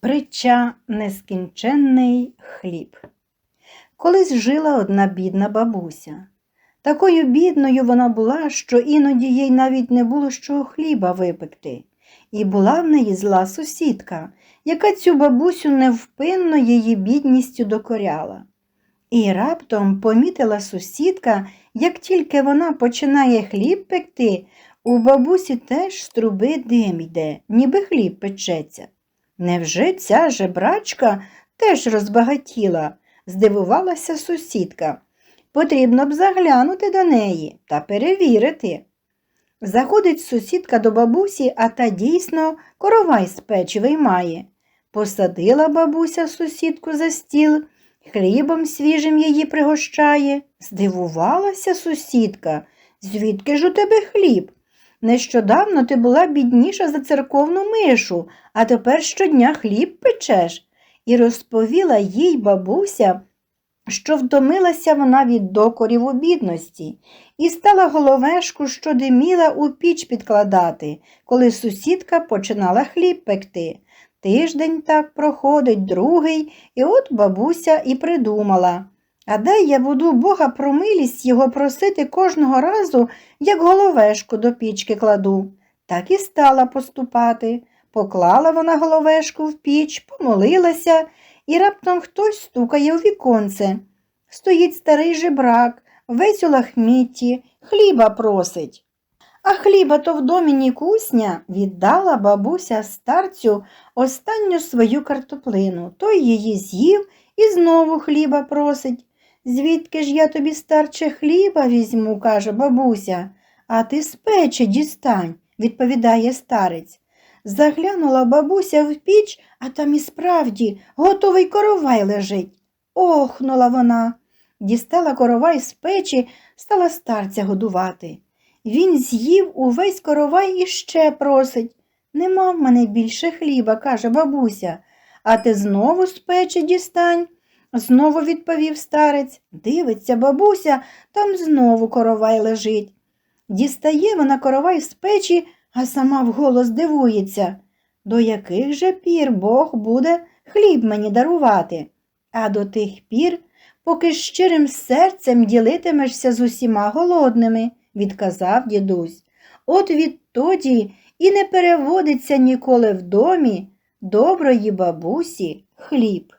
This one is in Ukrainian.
Притча нескінченний хліб. Колись жила одна бідна бабуся. Такою бідною вона була, що іноді їй навіть не було чого хліба випекти. І була в неї зла сусідка, яка цю бабусю невпинно її бідністю докоряла. І раптом помітила сусідка, як тільки вона починає хліб пекти, у бабусі теж з труби дим йде, ніби хліб печеться. Невже ця жебрачка теж розбагатіла? здивувалася сусідка. Потрібно б заглянути до неї та перевірити. Заходить сусідка до бабусі, а та дійсно коровай з печі виймає. Посадила бабуся сусідку за стіл, хлібом свіжим її пригощає. Здивувалася сусідка, звідки ж у тебе хліб? Нещодавно ти була бідніша за церковну мишу, а тепер щодня хліб печеш. І розповіла їй бабуся, що втомилася вона від докорів у бідності, і стала головешку, що диміла у піч підкладати, коли сусідка починала хліб пекти. Тиждень так проходить, другий, і от бабуся і придумала. А дай я буду Бога про милість його просити кожного разу, як головешку до пічки кладу. Так і стала поступати. Поклала вона головешку в піч, помолилася, і раптом хтось стукає у віконце. Стоїть старий жебрак, весь у лахмітті, хліба просить. А хліба то в домі нікусня віддала бабуся старцю останню свою картоплину. Той її з'їв і знову хліба просить. Звідки ж я тобі, старче, хліба візьму, каже бабуся, а ти з печі дістань, відповідає старець. Заглянула бабуся в піч, а там і справді готовий коровай лежить. Охнула вона. Дістала коровай з печі, стала старця годувати. Він з'їв увесь коровай і ще просить. Нема в мене більше хліба, каже бабуся, а ти знову з печі дістань. Знову відповів старець. Дивиться, бабуся, там знову коровай лежить. Дістає вона коровай з печі, а сама вголос дивується. До яких же пір Бог буде хліб мені дарувати? А до тих пір, поки щирим серцем ділитимешся з усіма голодними, відказав дідусь. От відтоді і не переводиться ніколи в домі доброї бабусі хліб.